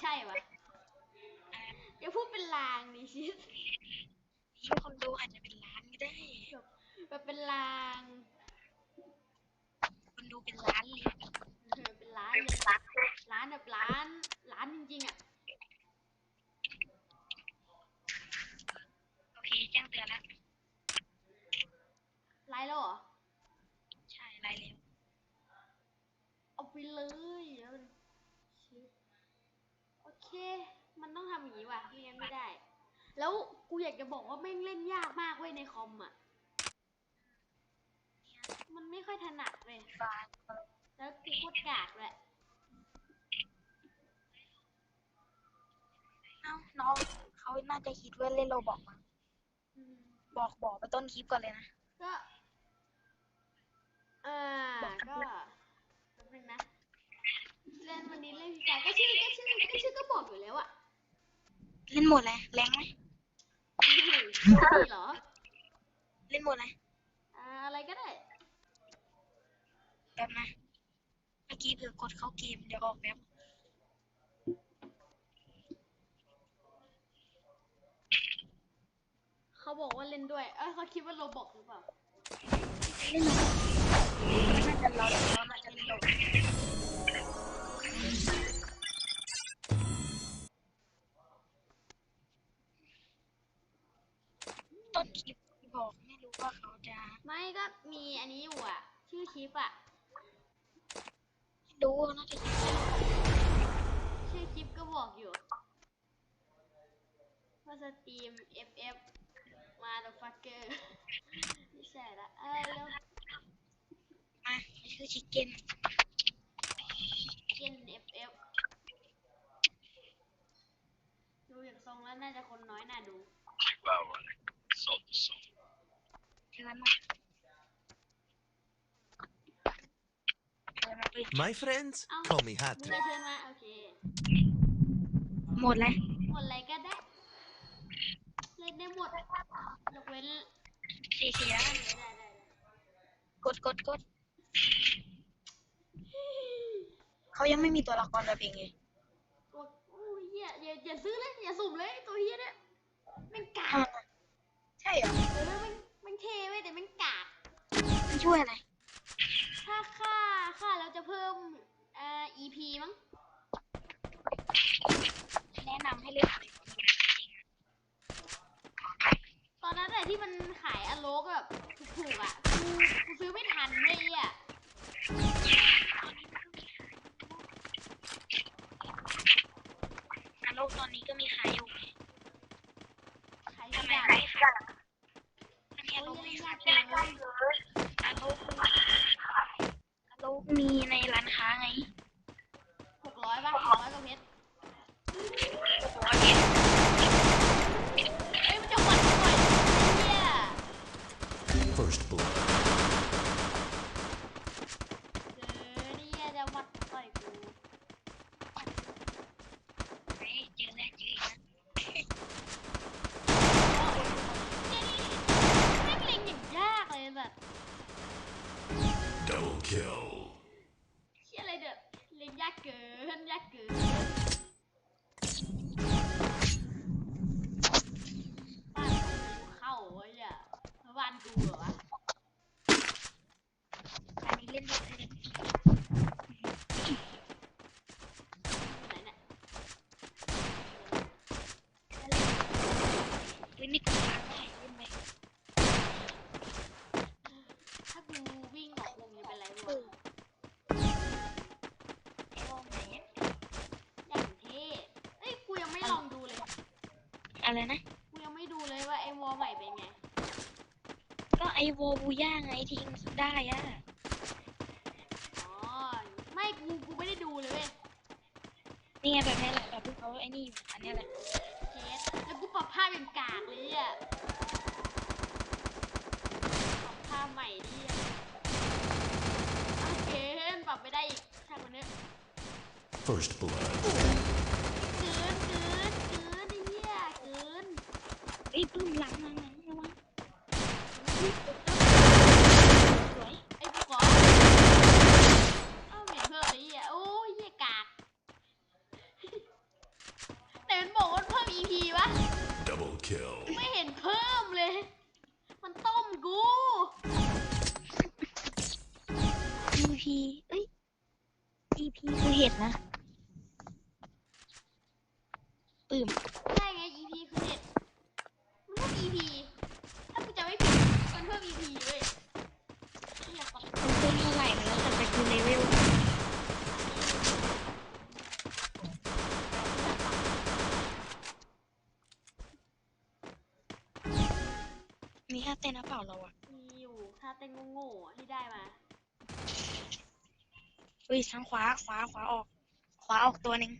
ใช่วะอย่าพูดเป็นลางดิชิสที่คนดูอาจจะเป็นล้านก็ได้แบบเป็นลางคนดูเป็นล้านเลยเออเป็นล้านเลยล้านแบบล้านล้านจริงๆอะโอเคแจ้งเตือนแล้วไลน์แล้วเหรอใช่ไลน์แล้วเอาไปเลยแล้วมันชิปโอเค มันต้องทำอย่างนี้ว่ะไม่งั้นไม่ได้ แล้วกูอยากจะบอกว่าแม่งเล่นยากมากเว้ยในคอมอะ มันไม่ค่อยถนัดเลยฟ้าแล้วกูโคตรกากเลยเอ้าน้องเขาน่าจะคิดว่าเล่นโรบอกมั้งอืมบอกบอกไปต้นคลิปก่อนเลยนะ ก็ อ่าบอกกัน ก็ ด้วย แป๊บนึงนะ เล่น วันนี้เล่นพี่กายก็ชื่อก็ชื่อก็ชื่อก็บอกอยู่แล้วอะเล่นหมดเลยแรงไหมอืมมีเหรอ เล่นหมดเลยอ่าอะไรก็ได้แบบนะเมื่อกี้เผื่อกดเข้าเกมเดี๋ยวออกแบบเขาบอกว่าเล่นด้วย เอ้ยเขาคิดว่าโรบอกหรือเปล่า เล่นหมดน่าจะเราเราน่าจะเล่นโร ว่าเขาจะไม่ก็มีอันนี้อยู่อะชื่อคลิปอะดูน่าจะชื่อคลิปก็บอกอยู่ว่าสตรีม FF มาเดอะฟักเกอร์ไม่ใช่ละเอ้ยแล้วมาชื่อชิคเก้นเก้น FF ดูอย่างทรงแล้วน่าจะคนน้อยน่าดู Chihuahua. Sol, sol. เชิญมาเชิญมาไป My friends Oh. call me มึง Hattrick. ได้เชิญมาโอเคหมดเลยหมดอะไรก็ได้เล่นได้หมดยกเว้นสี่สี่แล้วได้ได้ได้กดกดกดเขายังไม่มีตัวละครแบบเองไงตัวโอ้ยเหี้ยอย่าอย่าซื้อเลยอย่าสุ่มเลยตัวเฮียเนี่ยแม่งกาอะกใช่เหรอเออแม่งแม่งเท่เว้ยแต่แม่งกากมันช่วยอะไรถ้า ค่าค่าเราจะเพิ่มเอ่อ EP มั้ง จะเป็นไรเอวะอไอ้โลกไหนเนี่ยอย่างเท่เอ้ยกูยังไม่ลองดูเลย อะไรนะ กูยังไม่ดูเลยว่าไอ้วอลใหม่เป็นไง ก็ไอโวบูย่าไงที่ยิงได้อะอ๋อ ไม่กูกูไม่ได้ดูเลยเว้ยนี่ไงแบบนี้แหละแบบที่เขาไอ้นี่อยู่อันเนี้ยแหละเคสแล้วกูปรับภาพอย่างกากเลยอะปรับภาพใหม่ดิอะอะเกนปรับไม่ได้อีกช่างมันเนอะ First blood. เกินเกินเกินไอ้เหี้ยเกินเอ้ยปื้มหลังหลังหลังระวัง มีท่าเต้นนะเปล่าเราอะมีอยู่ถ้าเต้นโง่ๆอะที่ได้มาเฮ้ยทางขวาขวาขวาออก ขวาออกตัวหนึ่ง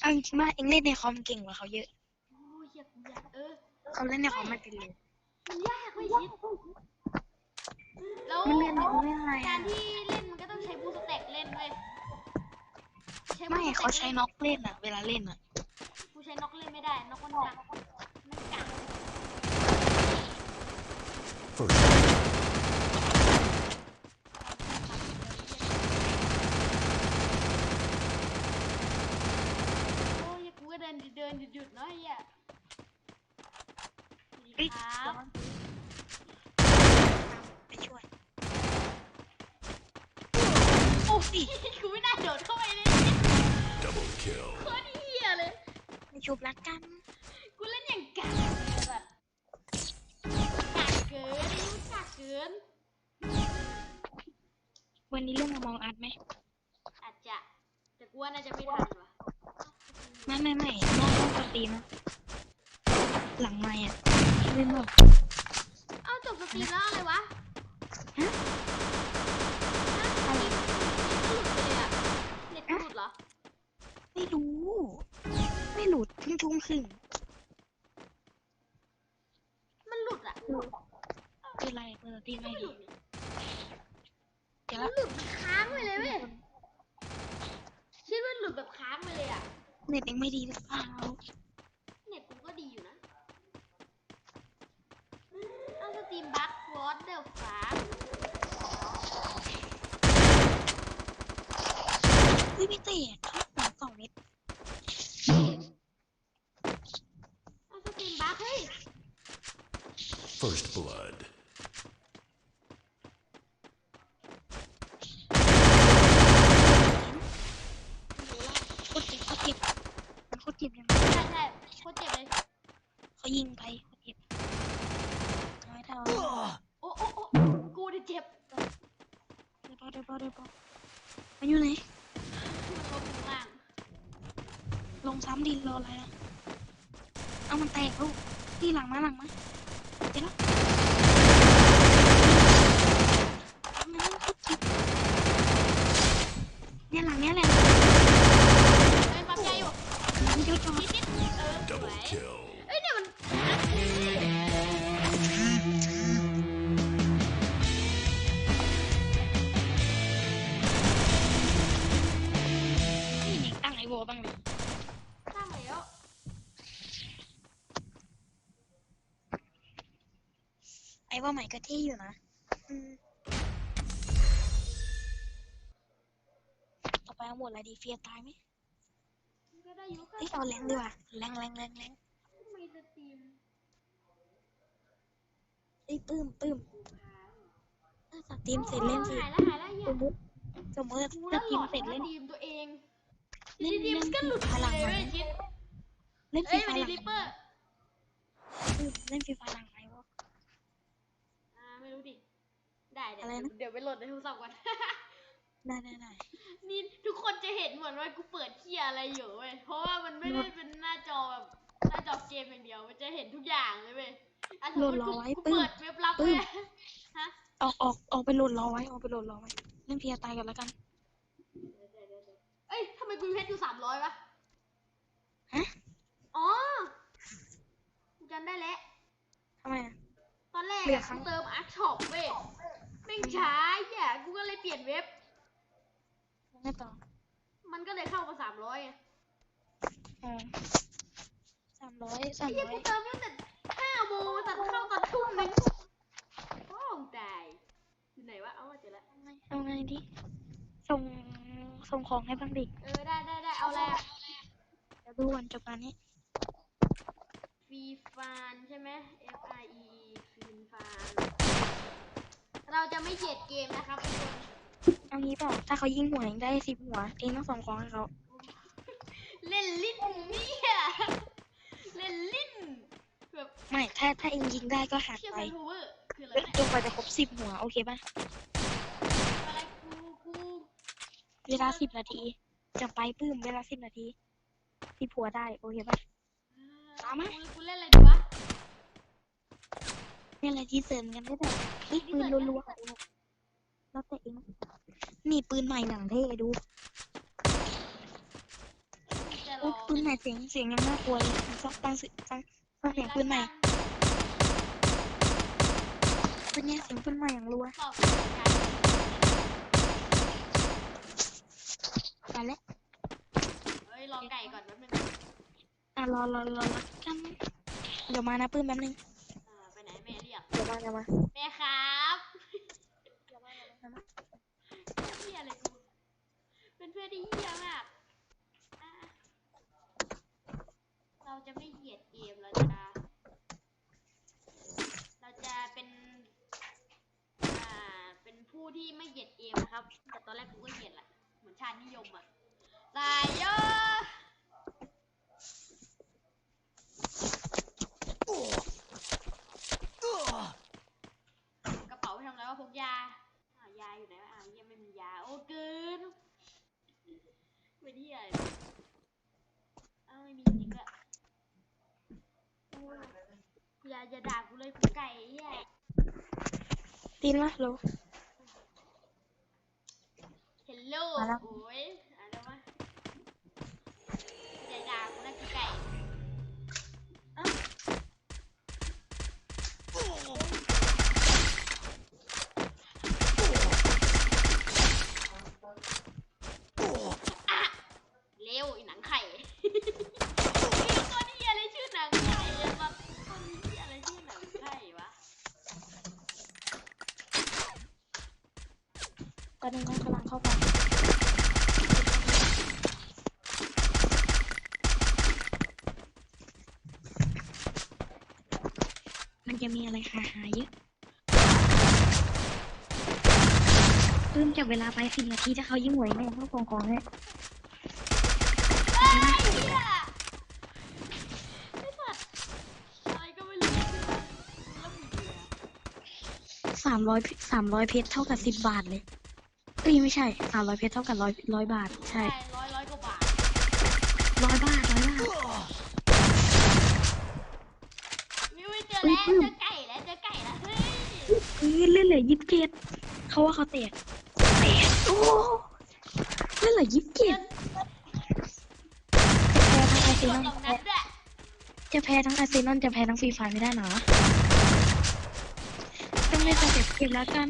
เอาจริงๆว่าเอ็งเล่นในคอมเก่งกว่าเขาเยอะ โอ้ยอยากอยากเออเขาเล่นในคอมไม่เป็นเลยมันยากเว้ยชิดแล้วมันเล่นมันเล่นอะไรกาอะรที่เล่นมันก็ต้องใช้บูสแต็กเล่นเว้ยใช้ไม่บูสต็กเขาใช้น็อกเล่นอะเวลาเล่นอะกูใช้น็อกเล่นไม่ได้น็อกมันกักมันกัก First. โอ้ยกูก็เดินเดินหยุดหยุดๆเนาะไอ้เหี้ยเฮ้ยครับไปช่วยโอ้ยกูไม่น่าโดดเข้าไปเลย Double kill. โคตรเหี้ยเลยไปชุบรักกัน กูเล่นอย่างกากแบบกากเกินไอ้นี่มันกาก เกิน วันนี้เรื่องมองอัดไหมอาจจะแต่กูว่าน่าจะไม่ทันว่ะไม่ไม่ไม่นอกนอกสตรีมนะหลังไม่อะเล่นหมดเอ้าจบสตรีมแล้วอะไรวะฮะฮะสตรีมสตรีมหลุดไปเลยอะเน็ตกูหลุดเหรอไม่รู้ ไม่หลุดทุ่งทุ่งครึ่ง มันหลุดอะ เป็นไรเปิดส ตรีมก็ไม่ไม่หดีลุดนี่เดี๋ยวมัละนหลุดมันค้างไปเลยเว้ยคิดว่าหลุดแบบค้างไปเลยอะเน็ตเองไม่ดีหรือเปล่าเน็ตกูก็ดีอยู่นะเอาสตรีมบัควอตเดลฟ้าเฮ้ยไม่เตะครับหนังสองเม็ด เอาสตรีมบัคเฮ้ย First blood. โคตรเจ็บโคตรเจ็บมันโคตรเจ็บยัง ใช่ใช่โคตรเจ็บเลย เขายิงไปโคตรเจ็บน้อยเท่า โอ้โอ้โอ้กูได้เจ็บ เดี๋ยวพอเดี๋ยวพอเดี๋ยวพอมันอยู่ไหน มันลงถึงล่าง ลงซ้ำดิ รออะไรล่ะเอามันแตกลูกที่หลังมาหลังมา ไอโวใหม่ก็เท่อยู่นะต่อไปเอาหมดอะไรดีเฟียตายไหมก็ได้ยุเฮ้ยเอาแรงดีกว่าแรงแรงแรงแรงมีสตรีมเฮ้ยปื้มปื้มกูค้างถ้าสตรีมเสร็จเล่นสิหายแล้วหายแล้วสมมติสมมติกูสแล้วตหรีลมอดเสร็จเล่นดีมตัวเองเล่นดีมเล่นมันก็หลุดพไปลังเลยไหมเว้ยชิดเล่นฟเอ้รียไฟมันหดีลังริปเปอร์ ปื้มเล่นฟรีไฟหลังไหมวะ อ่าไม่รู้ดิ ได้เดี๋ยวอะไรนะ เดี๋ยวไปโหลดในโทรศัพท์ก่อน ได้ได้ได้ นี่ทุกคนจะเห็นเหมือนว่ากูเปิดเคียอะไรอยู่เว้ย เพราะว่ามันไม่ได้เป็นหน้าจอแบบหน้าจอเกมอย่างเดียว มันจะเห็นทุกอย่างเลยเว้ยอะสมมติกูกูเปิดเว็บลับเว้ยฮะออกออกออกไปโหลดรอไว้ออกไปโหลดรอไว้เล่นเพียตายกันแล้วกัน เอ้ยทำไมกูมีเพชรอยู่สามร้อยวะ ฮะอ๋อกูจำได้แล้ว ทำไมอะ ตอนแรกเหลืออะครั้กูง เติมอาร์ช็อปเว้ย แม่งช้าอะกูก็เลยเปลี่ยนเว็บยังไม่ต่อมันก็เลยเข้ามาสามร้อยไงอ๋อสามร้อยสาไอ้มเหี้ยร้อกูยเติมตั้งแต่ห้าโมงตัดเข้าตอนทุ่มนึงโอ้ตายอยู่ไหนวะ เอามาเจอแล้วเอาไงดิ ส่ง ส่งของให้บ้างดิเออ ได้ได้ได้เอาแล้วเดี๋ยวดูวันจบงานนี้ฟรีฟานใช่ไหม F I E E ฟรีฟาน เราจะไม่เหยียดเกมนะครับทุกคนเอางี้เปล่าถ้าเขายิงหัวเองได้สิบหัวเองต้องส่งของให้เขาเล่นลิ้นเนี่ยเล่นลิ้นแบบไม่ถ้าถ้าเองยิงได้ก็หักเชื่อไปมันพูเวอร์คืออะไรจนกว่าจะครบสิบหัวโอเคป่ะอะไรกูกูเวลาสิบนาทีจะไปปื้มเวลาสิบนาทีสิบหัวได้โอเคป่ะตามมา นี่อะไรที่เสริมกันได้แบบนี่ปืนรัวๆของเองอะแล้วแต่เองนี่ปืนใหม่หนังเท่ดูจะลอุ๊อยงปืนใหม่เสียงเสียงยังน่ากลัวเลยฟังฟังเสียงฟังฟังเสียงปืนใหม่เป็นไงเสียงปืนใหม่อย่างรัวตอบการไปแล้วเฮ้ยรอไก่ก่อนแป๊บนึงอะรอรอรอรอกันเดี๋ยวมานะปืนแป๊บนึงอ่าไปไหน แม่เรียกเดี๋ยวมาเดี๋ยวมาแม่ครับเฮียอะไรกูเป็นเพื่อนที่เฮียมากอะเราจะไม่เหยียดเกมเราจะ เราจะเป็นอ่าเป็นผู้ที่ไม่เหยียดเกมนะครับ แต่ตอนแรกกูก็เหยียดแหละเหมือนชาตินิยมอะตายเยอะกระเป๋าไป ทำอะไรวะพกยาอ่ายาอยู่ไหนวะอ่าเยี่ยไม่มียา โอ้เกินไม่ได้อะไรเลยอ้าวไม่มีจริงด้วยโอ้ยอย่าอย่าด่ากูเลยกูไก่เหี้ยตีนวะโลเฮลโลมาแล้วโอ้ยอะไรวะอย่ จะมีอะไรหาหาเยอะปื้มจับเวลาไปสิบนาทีถ้าเขายิงหวยแม่เขาส่งของให้เอ้ยเหี้ยไอ้สัตว์อะไรก็ไม่รู้แล้วมึงเหี้ยสามร้อยสามร้อยเพชรเท่ากับสิบบาทเลยเอ้ยไม่ใช่สามร้อยเพชรเท่ากับร้อยร้อยบาท ใช่ใช่ร้อยร้อยกว่าบาทร้อยบาทร้อยบาท ยเล่นเหลือยี่สิบเจ็ดเขาว่าเขาแตกแตกโอ้เล่นเหลือยี่สิบเจ็ดจะแพ้ทั้งอาร์เซนอลกดตรงนั้นด้วยจะแพ้ทั้งอาร์เซนอลจะแพ้ทั้งฟรีไฟไม่ได้หรอต้องเล่นสเต็ปเกมแล้วกัน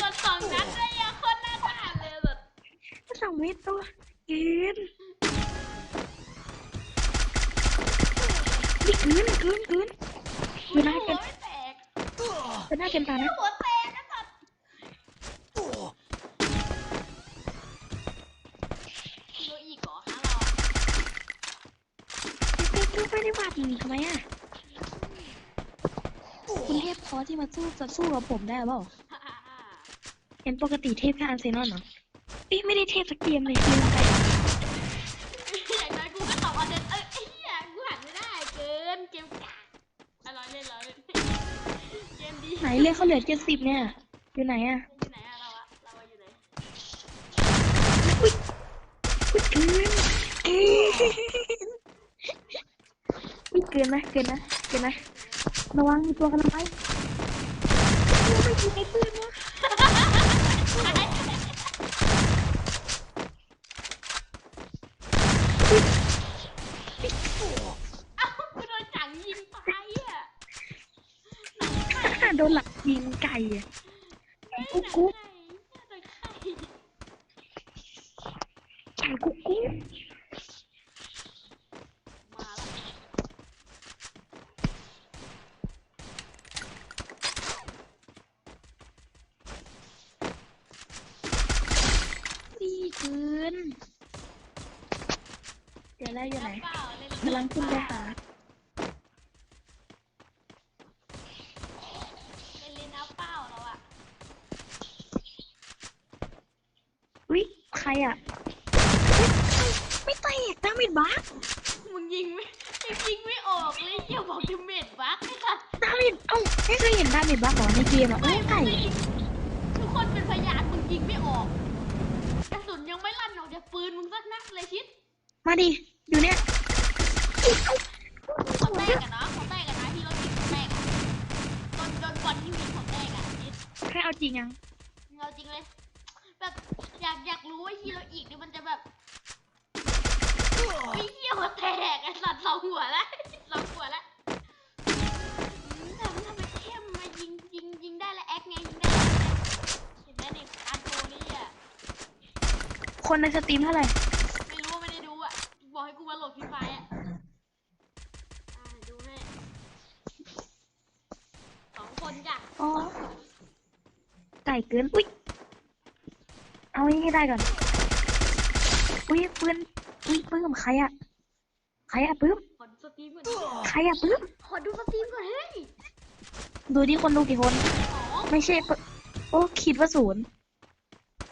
กดสองนัดด้วยอะโคนน่าทานเลยแบบสองเมตรตัวเกิน นี่เกินเกินเกินอยู่หน้าเป็นไม่แตกเป็นหน้าเป็นตานะหัวแตกนะสัตว์โลอีกเหรอฮะเราไปไปได้บาดยิงทำไมอะคุณเทพพอที่มาสู้จะสู้กับผมได้เปล่าเห็นปกติเทพแค่อาร์เซนอลเหรอเอ้ยไม่ได้เทพสักเกมเลยลือ เขาเหลือเจ็ดสิบเนี่ย อยู่ไหนอะอยู่ไหนอะเราอะเราอะอยู่ไหนอุ๊ยเกินเกินอุ๊ยเกินนะเกินนะเกินนะระวังมีตัวกันไปโอ้ไม่ยิงไอ้ปืนวะ เอ้ากูโดนจังยิงตายอะ โดนหลักยิงไก่อะกุ๊กกุ๊ก แตกดาเมจบักมึงยิงไม่ยิงไม่ออกเลยเกี่ยวบอกจะเม็ดบักไอ้สัสดาเมจเอ้าไม่เคยเห็นดาเมจบักเหรอในเกมอะไม่ไม่ไม่ไต่ไม่ทุกคนเป็นพยานมึงยิงไม่ออกกระสุนยังไม่ลั่นออกจากปืนมึงสักนัดเลยชิด มาดิ อยู่เนี่ยอุ๊ยเอ้าขอแตกกันนะขอแตกกันนะที่เรายิงขอแตกอะโดนโดนบอลที่มีขอแตกอะชิดแค่เอาจริงยังเอาจริงเลยแบบอยากอยากรู้ว่าฮีโร่อีกนี่มันจะแบบ ไม่เหี้ยวแตกไอ้สัตว์สองหัวแล้วสองหัวแล้วอืมทำทำไมเข้มมายิงยิงยิงได้แล้วแอคไงยิงได้แล้วเห็นไหมในอาร์โตนี่อะคนในสตรีมเท่าไหร่ไม่รู้ว่าไม่ได้ดูอะบอกให้กูมาโหลดฟรีไฟอะอ่าดูให้สองคนจ้ะอ๋อไก่เกิน อุ้ยเอาอย่างนี้ให้ได้ก่อน อุ้ยปืน อุ้ยปื้มใครอะใครอะปื้มขอดูสตรีมก่อนใครอะปื้มขอดูสตรีมก่อนเฮ้ยดูดิคนดูกี่คน สองไม่ใช่ปะโอ้คิดว่าศูนย์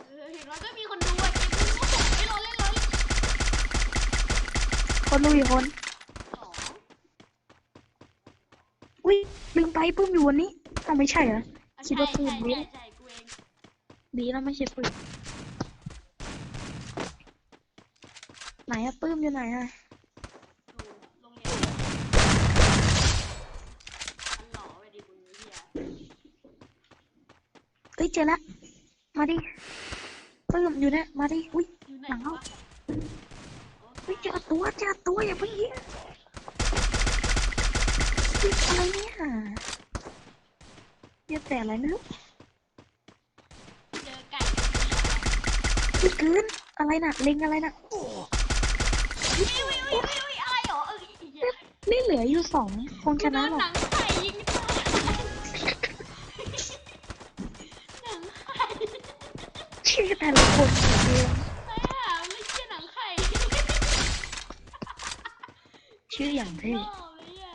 เออเห็นว่าก็มีคนดูอะเกมนี้โอ้โหไม่รอเล่นเลยคนดูกี่คน สองอุ้ยลืมไปปื้มอยู่วันนี้อ้าวไม่ใช่เหรอ อะคิดว่าใช่ปืนใช่เว้ย ใช่ใช่กูเอง ดีแล้วไม่ใช่ปื้มไห นอะปื้มอยู่ไหนอะดูโรงเรียนมันหล่อไปดิคุณเฮียเอ้ยเจอละ มาดิปื้มอยู่เนี่ยมาดิ อุ้ยอยู่ไหนหลังเขาวะโอ้เฮ้ยเจอตัวเจอตัวอย่าเพิ่งยิงเฮ้ยอะไรเนี่ยเดี๋ยวแต่อะไรไม่รู้เจอไก่เฮ้ยเกินอะไรน่ะเล็งอะไรน่ะ วิววิววิววิววิวอะไรเหรอเออไอ้เหี้ยนี่เหลืออยู่สองคงชนะโดหรอกหนังไข่ยิงตายหนังไข่ชื่อแต่ละคนเดียวไอ้ห่าไม่ใช่หนังไข่ชื่ออย่างเท่ล่อเลยอะ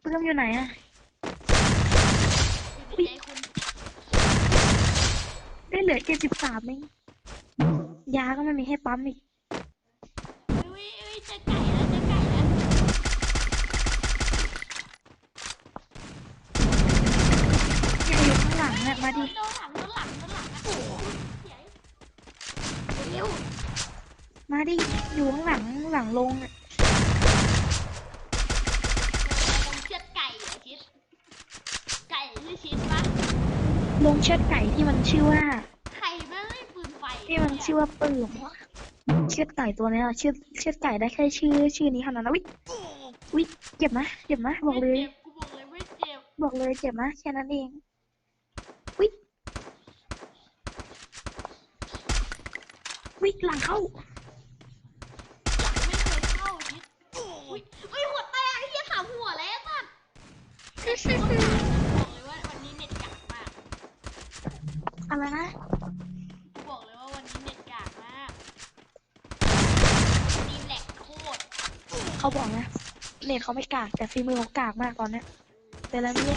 เพื่อนอยู่ไหนอะอยู่ในใจคุณได้เหลือเจ็ดสิบสามเองยาก็ไม่มีให้ปั๊มอีก วิววิวเจอไก่แล้วเจอไก่แล้ว เนี่ยอยู่ข้างหลังอะมา ดิโดนหลังโดนหลังโดนหลังอะเสียเร็วมาดิ อยู่ข้างหลังหลังลงอะลงเชือดไก่เหรอชิดไก่ชื่อชิดปะลงเชือดไก่ที่มันชื่อว่า ไข่แม่งไม่ปืนไฟที่มันชื่อว่าปื้มเชือดไก่ตัวเนี้ยเชือดเชือดไก่ได้แค่ชื่อ ชื่อนี้เท่านั้นนะวิวิเจ็บนะเจ็บนะบอกเลยไม่จ็กูบอกเลยไม่เจ็บ บอกเลยเจ็บนะแค่นั้นเองวิ วิหลังเข้าไม่เคยเข้าชิดอุ้ยอุ้ยหัวแตกไอ้เหี้ยสามหัวแล้วสัตว์บอกเลยว่าวันนี้เน็ตกากมากอะไรนะ กูบอกเลยว่าวันนี้เน็ตกากมากดีแหลกโคตรเขาบอกนะเน็ตเขาไม่กากแต่ฝีมือเขากากมากตอนเนี้ยเป็นอะไรไม่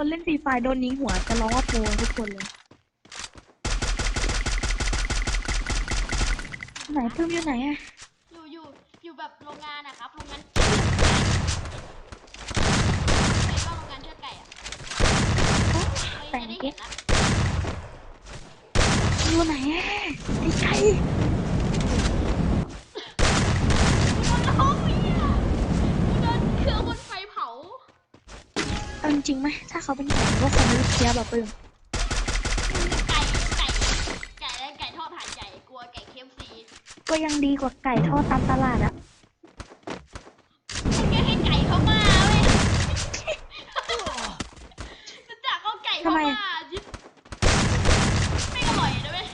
คนเล่นฟรีไฟโดนยิงหัวจะร้องว่าโปรทุกคนเลย ไหนเพิ่มอยู่ไหนอะอยู่อยู่อยู่แบบโรงงานอะครับโรงงานไหนก็โรงงานเชือดไก่อะแต่ไม่งได้เก็เห็ตนนะอยู่ไหนอะไอ้ไก่ โอ้ยอะกูโดนเครื่องบนไฟเผา เอา จริงไหมถ้าเขาเป็นไก่ก็คงไม่เทียบแบบเพิ่มไก่ไก่ไก่และไก่ทอดหาดใหญ่กลัวไก่เคฟซีก็ยังดีกว่าไก่ทอดตามตลาดอะแกให้ไก่เข้ามาเว้ยจะจากเอาไก่เข้ามายิบไม่อร่อยนะเว้ย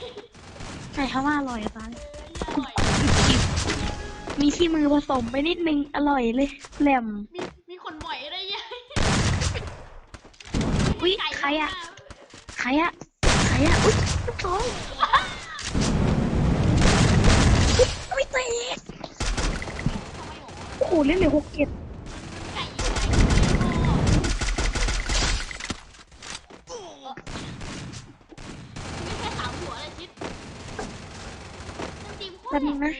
ไก่เขาว่าอร่อยอะตายอร่อย มีขี้มือผสมไปนิดนึงอร่อยเลยแหลมมี อุ้ยใครอะใครอะใครอะอุ้ยลูกสองอุ้ยเตะโอ้โหเล่นเลยหกเจ็ดแป๊บนึงนะ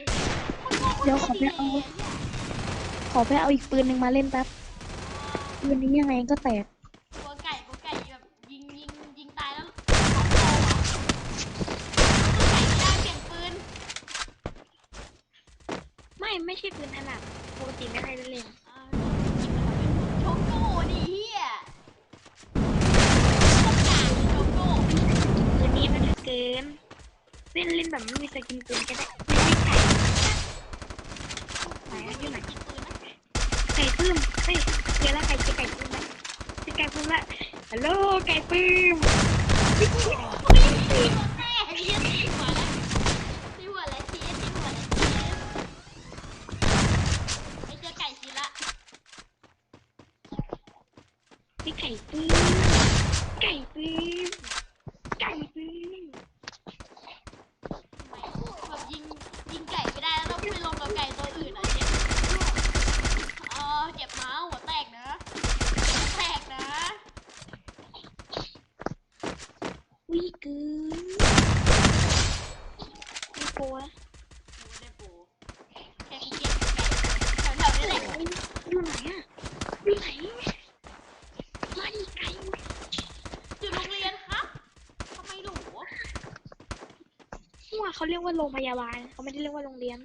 เดี๋ยวขอไปเอา ขอไปเอาอีกปืนหนึ่งมาเล่นแป๊บปืนนี้ยังไงก็แตก เล่นเล่นแบบไม่มีสกินปืนก็ได้ไม่ใส่ใส่ยู่ไหนไก่ปื้มเฮ้ยเจแล้วใก่จะไก่ปื้มไหมจะไก่ปื้มละฮัลโหลไก่ปื้ม เขาเรียกว่าโรงพยาบาลเขาไม่ได้เรียกว่าโรงเรียน